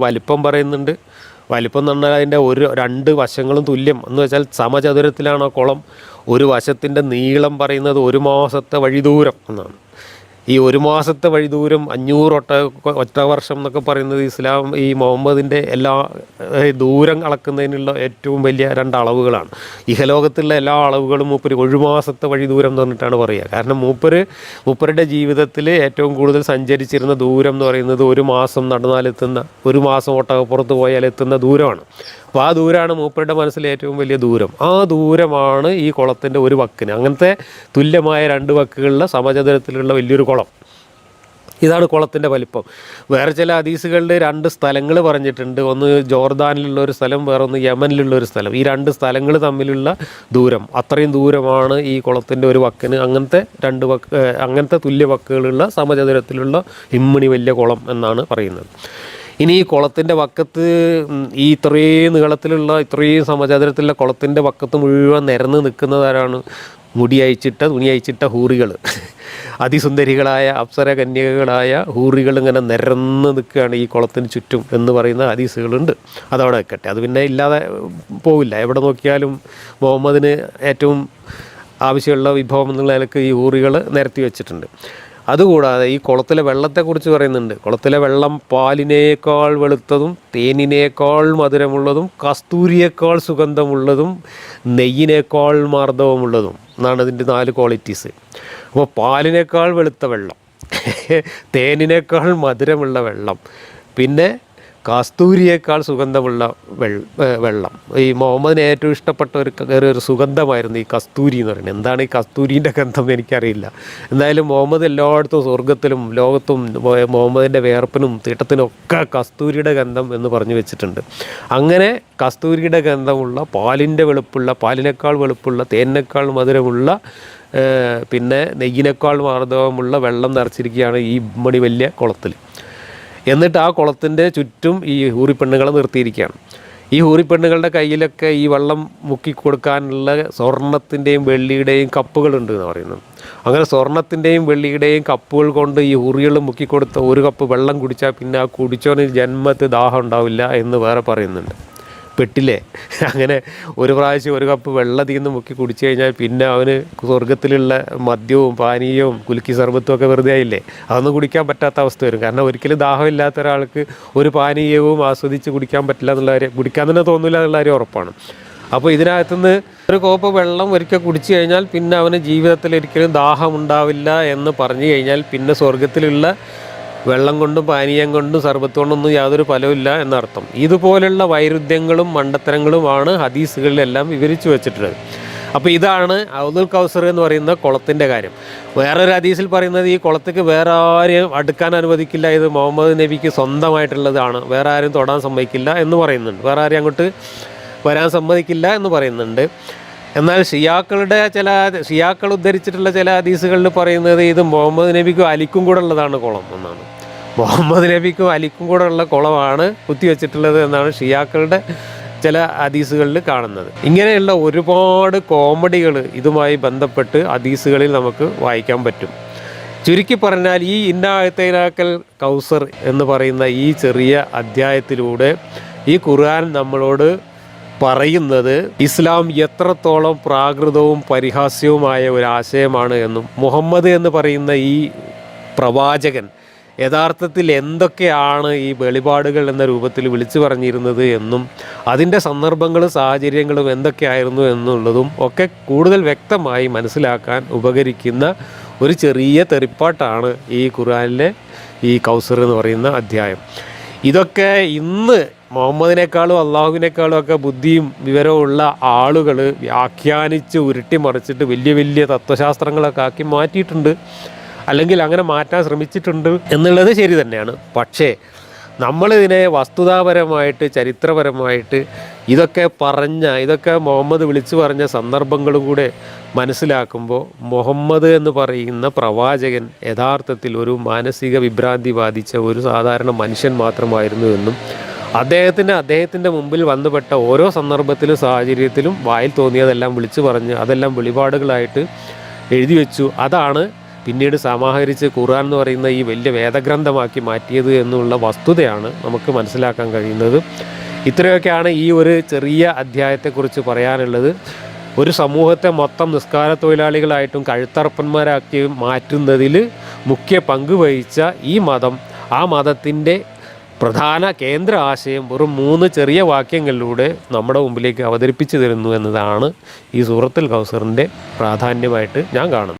വലിപ്പം പറയുന്നുണ്ട്. വലിപ്പം എന്ന് പറഞ്ഞാൽ അതിന്റെ ഒരു രണ്ട് വശങ്ങളും തുല്യം. എന്ന് വെച്ചാൽ സമചതുരത്തിലാണ് കുളം ഒരു വശത്തിന്റെ നീളം പറയുന്നത് ഒരു മാസത്തെ വഴി ദൂരം എന്നാണ്. ഈ ഒരു മാസത്തെ വഴി ദൂരം അഞ്ഞൂറ് ഒട്ട ഒറ്റ വർഷം എന്നൊക്കെ പറയുന്നത് ഇസ്ലാം ഈ മുഹമ്മദിന്റെ എല്ലാ ദൂരം അളക്കുന്നതിനുള്ള ഏറ്റവും വലിയ രണ്ട് അളവുകളാണ് ഇഹലോകത്തുള്ള എല്ലാ അളവുകളും മൂപ്പര് ഒരു മാസത്തെ വഴി ദൂരം എന്ന് പറഞ്ഞിട്ടാണ് പറയുക. കാരണം മൂപ്പര് മൂപ്പരുടെ ജീവിതത്തിൽ ഏറ്റവും കൂടുതൽ സഞ്ചരിച്ചിരുന്ന ദൂരം എന്ന് പറയുന്നത് ഒരു മാസം നടന്നാലെത്തുന്ന ഒരു മാസം ഒട്ടകപ്പുറത്ത് പോയാൽ എത്തുന്ന ദൂരമാണ്. അപ്പോൾ ആ ദൂരമാണ് മൂപ്പരുടെ മനസ്സിലെ ഏറ്റവും വലിയ ദൂരം. ആ ദൂരമാണ് ഈ കുളത്തിന്റെ ഒരു വക്കിന്. അങ്ങനത്തെ തുല്യമായ രണ്ട് വക്കുകളിലെ സമചതുരത്തിലുള്ള വലിയൊരു കുളം. ഇതാണ് കുളത്തിന്റെ വലിപ്പം. വേറെ ചില ഹദീസുകളിൽ രണ്ട് സ്ഥലങ്ങൾ പറഞ്ഞിട്ടുണ്ട്. ഒന്ന് ജോർദാനിലുള്ള ഒരു സ്ഥലം വേറെ ഒന്ന് യമനിലുള്ള ഒരു സ്ഥലം. ഈ രണ്ട് സ്ഥലങ്ങൾ തമ്മിലുള്ള ദൂരം. അത്രയും ദൂരമാണ് ഈ കുളത്തിന്റെ ഒരു വക്കിന്. അങ്ങനത്തെ രണ്ട് വക്ക് അങ്ങനത്തെ തുല്യ വക്കുകളുള്ള സമചതുരത്തിലുള്ള ഇമ്മിണി വലിയ കുളം എന്നാണ് പറയുന്നത്. ഇനി ഈ കുളത്തിന്റെ വക്കത്ത് ഈ ഇത്രയും നീളത്തിലുള്ള ഇത്രയും സമചതുരത്തിലുള്ള കുളത്തിന്റെ വക്കത്ത് മുഴുവൻ നിരന്ന് നിൽക്കുന്നതാരാണ് മുടി അയച്ചിട്ട തുണി അയച്ചിട്ട ഹൂറികൾ അതിസുന്ദരികളായ അപ്സര കന്യകകളായ ഹൂറികൾ ഇങ്ങനെ നിരന്ന് നിൽക്കുകയാണ് ഈ കുളത്തിന് ചുറ്റും എന്ന് പറയുന്ന ഹദീസുകളുണ്ട്. അതവിടെ വെക്കട്ടെ. അത് പിന്നെ ഇല്ലാതെ പോവില്ല. എവിടെ നോക്കിയാലും മുഹമ്മദിന് ഏറ്റവും ആവശ്യമുള്ള വിഭവം എന്നുള്ള നിലയ്ക്ക് ഈ ഊറികൾ നിരത്തി വെച്ചിട്ടുണ്ട്. അതുകൂടാതെ ഈ കുളത്തിലെ വെള്ളത്തെക്കുറിച്ച് പറയുന്നുണ്ട്. കുളത്തിലെ വെള്ളം പാലിനേക്കാൾ വെളുത്തതും തേനിനേക്കാൾ മധുരമുള്ളതും കസ്തൂരിയേക്കാൾ സുഗന്ധമുള്ളതും നെയ്യിനേക്കാൾ മാർദ്ദവമുള്ളതും എന്നാണ് ഇതിന്റെ നാല് ക്വാളിറ്റീസ് അപ്പോൾ പാലിനേക്കാൾ വെളുത്ത വെള്ളം തേനിനേക്കാൾ മധുരമുള്ള വെള്ളം പിന്നെ കസ്തൂരിയേക്കാൾ സുഗന്ധമുള്ള വെള്ള. ഈ മുഹമ്മദിന് ഏറ്റവും ഇഷ്ടപ്പെട്ട ഒരു ഒരു സുഗന്ധമായിരുന്നു ഈ കസ്തൂരി എന്ന് പറയുന്നത്. എന്താണ് ഈ കസ്തൂരിന്റെ ഗന്ധം എനിക്കറിയില്ല. എന്തായാലും മുഹമ്മദ് എല്ലായിടത്തും സ്വർഗത്തിലും ലോകത്തും മുഹമ്മദിന്റെ വേർപ്പിനും തീട്ടത്തിനും ഒക്കെ കസ്തൂരിയുടെ ഗന്ധം എന്ന് പറഞ്ഞു വെച്ചിട്ടുണ്ട്. അങ്ങനെ കസ്തൂരിയുടെ ഗന്ധമുള്ള പാലിന്റെ വെളുപ്പുള്ള പാലിനേക്കാൾ വെളുപ്പുള്ള തേനിനേക്കാൾ മധുരമുള്ള പിന്നെ നെയ്യിനേക്കാൾ മാർദ്ദവമുള്ള വെള്ളം നിറച്ചിരിക്കുകയാണ് ഈ മണി വലിയ കുളത്തിൽ എന്നിട്ട് ആ കുളത്തിന്റെ ചുറ്റും ഈ ഹൂറിപ്പെണ്ണുകളെ നിർത്തിയിരിക്കുകയാണ്. ഈ ഹൂറിപ്പെണ്ണുകളുടെ കയ്യിലൊക്കെ ഈ വെള്ളം മുക്കി കൊടുക്കാനുള്ള സ്വർണത്തിന്റെയും വെള്ളിയുടെയും കപ്പുകളുണ്ട് എന്ന് പറയുന്നു. അങ്ങനെ സ്വർണത്തിന്റെയും വെള്ളിയുടെയും കപ്പുകൾ കൊണ്ട് ഈ ഊറികൾ മുക്കിക്കൊടുത്ത ഒരു കപ്പ് വെള്ളം കുടിച്ചാൽ പിന്നെ ആ കുടിച്ചവന് ജന്മത്ത് ദാഹം ഉണ്ടാവില്ല എന്ന് വേറെ പറയുന്നുണ്ട്. പെട്ടില്ലേ? അങ്ങനെ ഒരു പ്രാവശ്യം ഒരു കപ്പ് വെള്ളം നിന്ന് മുക്കി കുടിച്ചു കഴിഞ്ഞാൽ പിന്നെ അവന് സ്വർഗത്തിലുള്ള മദ്യവും പാനീയവും കുലുക്കി സർബത്തും ഒക്കെ വെറുതെ ആയില്ലേ? അതൊന്നും കുടിക്കാൻ പറ്റാത്ത അവസ്ഥ വരും. കാരണം ഒരിക്കലും ദാഹമില്ലാത്ത ഒരാൾക്ക് ഒരു പാനീയവും ആസ്വദിച്ച് കുടിക്കാൻ പറ്റില്ല എന്നുള്ള കാര്യം കുടിക്കാൻ തന്നെ തോന്നില്ല എന്നുള്ള കാര്യം ഉറപ്പാണ്. അപ്പോൾ ഇതിനകത്തുനിന്ന് ഒരു കോപ്പ് വെള്ളം ഒരിക്കൽ കുടിച്ചു കഴിഞ്ഞാൽ പിന്നെ അവന് ജീവിതത്തിൽ ഒരിക്കലും ദാഹം ഉണ്ടാവില്ല എന്ന് പറഞ്ഞു കഴിഞ്ഞാൽ പിന്നെ സ്വർഗത്തിലുള്ള വെള്ളം കൊണ്ടും പാനീയം കൊണ്ടും സർബത്ത് കൊണ്ടൊന്നും യാതൊരു ഫലവുമില്ല എന്നർത്ഥം. ഇതുപോലുള്ള വൈരുദ്ധ്യങ്ങളും മണ്ടത്തരങ്ങളുമാണ് ഹദീസുകളിലെല്ലാം വിവരിച്ചു വെച്ചിട്ടുള്ളത്. അപ്പോൾ ഇതാണ് ഔദുൽ കൗസർ എന്ന് പറയുന്ന കുളത്തിന്റെ കാര്യം. വേറൊരു ഹദീസിൽ പറയുന്നത് ഈ കുളത്തേക്ക് വേറെ ആരെയും അടുക്കാൻ അനുവദിക്കില്ല. ഇത് മുഹമ്മദ് നബിക്ക് സ്വന്തമായിട്ടുള്ളതാണ്. വേറെ ആരും തൊടാൻ സമ്മതിക്കില്ല എന്ന് പറയുന്നുണ്ട്. വേറെ ആരെയും അങ്ങോട്ട് വരാൻ സമ്മതിക്കില്ല എന്ന് പറയുന്നുണ്ട്. എന്നാൽ ഷിയാക്കളുടെ ചില ഷിയാക്കൾ ഉദ്ധരിച്ചിട്ടുള്ള ചില ഹദീസുകളിൽ പറയുന്നത് ഇത് മുഹമ്മദ് നബിക്കും അലിക്കും കൂടെ ഉള്ളതാണ് കുളം എന്നാണ്. മുഹമ്മദ് നബിക്കും അലിക്കും കൂടെ ഉള്ള കുളമാണ് കുത്തിവെച്ചിട്ടുള്ളത് എന്നാണ് ഷിയാക്കളുടെ ചില ഹദീസുകളിൽ കാണുന്നത്. ഇങ്ങനെയുള്ള ഒരുപാട് കോമഡികൾ ഇതുമായി ബന്ധപ്പെട്ട് ഹദീസുകളിൽ നമുക്ക് വായിക്കാൻ പറ്റും. ചുരുക്കി പറഞ്ഞാൽ ഈ ഇന്നായത്തേനാക്കൽ കൗസർ എന്ന് പറയുന്ന ഈ ചെറിയ അധ്യായത്തിലൂടെ ഈ ഖുർആൻ നമ്മളോട് പറയുന്നത് ഇസ്ലാം എത്രത്തോളം പ്രാകൃതവും പരിഹാസ്യവുമായ ഒരു ആശയമാണ് എന്നും മുഹമ്മദ് എന്ന് പറയുന്ന ഈ പ്രവാചകൻ യഥാർത്ഥത്തിൽ എന്തൊക്കെയാണ് ഈ വെളിപാടുകൾ എന്ന രൂപത്തിൽ വിളിച്ചു പറഞ്ഞിരുന്നത് എന്നും അതിന്റെ സന്ദർഭങ്ങളും സാഹചര്യങ്ങളും എന്തൊക്കെയായിരുന്നു എന്നുള്ളതും ഒക്കെ കൂടുതൽ വ്യക്തമായി മനസ്സിലാക്കാൻ ഉപകരിക്കുന്ന ഒരു ചെറിയ തെറിപ്പാട്ടാണ് ഈ ഖുറാനിലെ ഈ കൗസർ എന്ന് പറയുന്ന അധ്യായം. ഇതൊക്കെ ഇന്ന് മുഹമ്മദിനേക്കാളും അള്ളാഹുവിനേക്കാളും ഒക്കെ ബുദ്ധിയും വിവരവും ഉള്ള ആളുകൾ വ്യാഖ്യാനിച്ച് ഉരുട്ടി മറിച്ചിട്ട് വലിയ വലിയ തത്വശാസ്ത്രങ്ങളൊക്കെ ആക്കി മാറ്റിയിട്ടുണ്ട്. അല്ലെങ്കിൽ അങ്ങനെ മാറ്റാൻ ശ്രമിച്ചിട്ടുണ്ട് എന്നുള്ളത് ശരി തന്നെയാണ്. പക്ഷേ നമ്മളിതിനെ വസ്തുതാപരമായിട്ട് ചരിത്രപരമായിട്ട് ഇതൊക്കെ പറഞ്ഞ ഇതൊക്കെ മുഹമ്മദ് വിളിച്ചു പറഞ്ഞ സന്ദർഭങ്ങളും കൂടെ മനസ്സിലാക്കുമ്പോൾ മുഹമ്മദ് എന്ന് പറയുന്ന പ്രവാചകൻ യഥാർത്ഥത്തിൽ ഒരു മാനസിക വിഭ്രാന്തി ബാധിച്ച ഒരു സാധാരണ മനുഷ്യൻ മാത്രമായിരുന്നു എന്നും അദ്ദേഹത്തിന് അദ്ദേഹത്തിന്റെ മുമ്പിൽ വന്നുപെട്ട ഓരോ സന്ദർഭത്തിലും സാഹചര്യത്തിലും വായിൽ തോന്നിയതെല്ലാം വിളിച്ചു പറഞ്ഞ് അതെല്ലാം വെളിപാടുകളായിട്ട് എഴുതി വെച്ചു. അതാണ് പിന്നീട് സമാഹരിച്ച് ഖുർആൻ എന്ന് പറയുന്ന ഈ വലിയ വേദഗ്രന്ഥമാക്കി മാറ്റിയത് എന്നുള്ള വസ്തുതയാണ് നമുക്ക് മനസ്സിലാക്കാൻ കഴിയുന്നത്. ഇത്രയൊക്കെയാണ് ഈ ഒരു ചെറിയ അധ്യായത്തെക്കുറിച്ച് പറയാനുള്ളത്. ഒരു സമൂഹത്തെ മൊത്തം നിസ്കാര തൊഴിലാളികളായിട്ടും കഴുത്തറപ്പന്മാരാക്കി മാറ്റുന്നതിൽ മുഖ്യ പങ്ക് വഹിച്ച ഈ മതം ആ മതത്തിന്റെ പ്രധാന കേന്ദ്ര ആശയം വെറും മൂന്ന് ചെറിയ വാക്യങ്ങളിലൂടെ നമ്മുടെ മുമ്പിലേക്ക് അവതരിപ്പിച്ചു തരുന്നു എന്നതാണ് ഈ സൂറത്തുൽ കൗസറിന്റെ പ്രാധാന്യമായിട്ട് ഞാൻ കാണുന്നത്.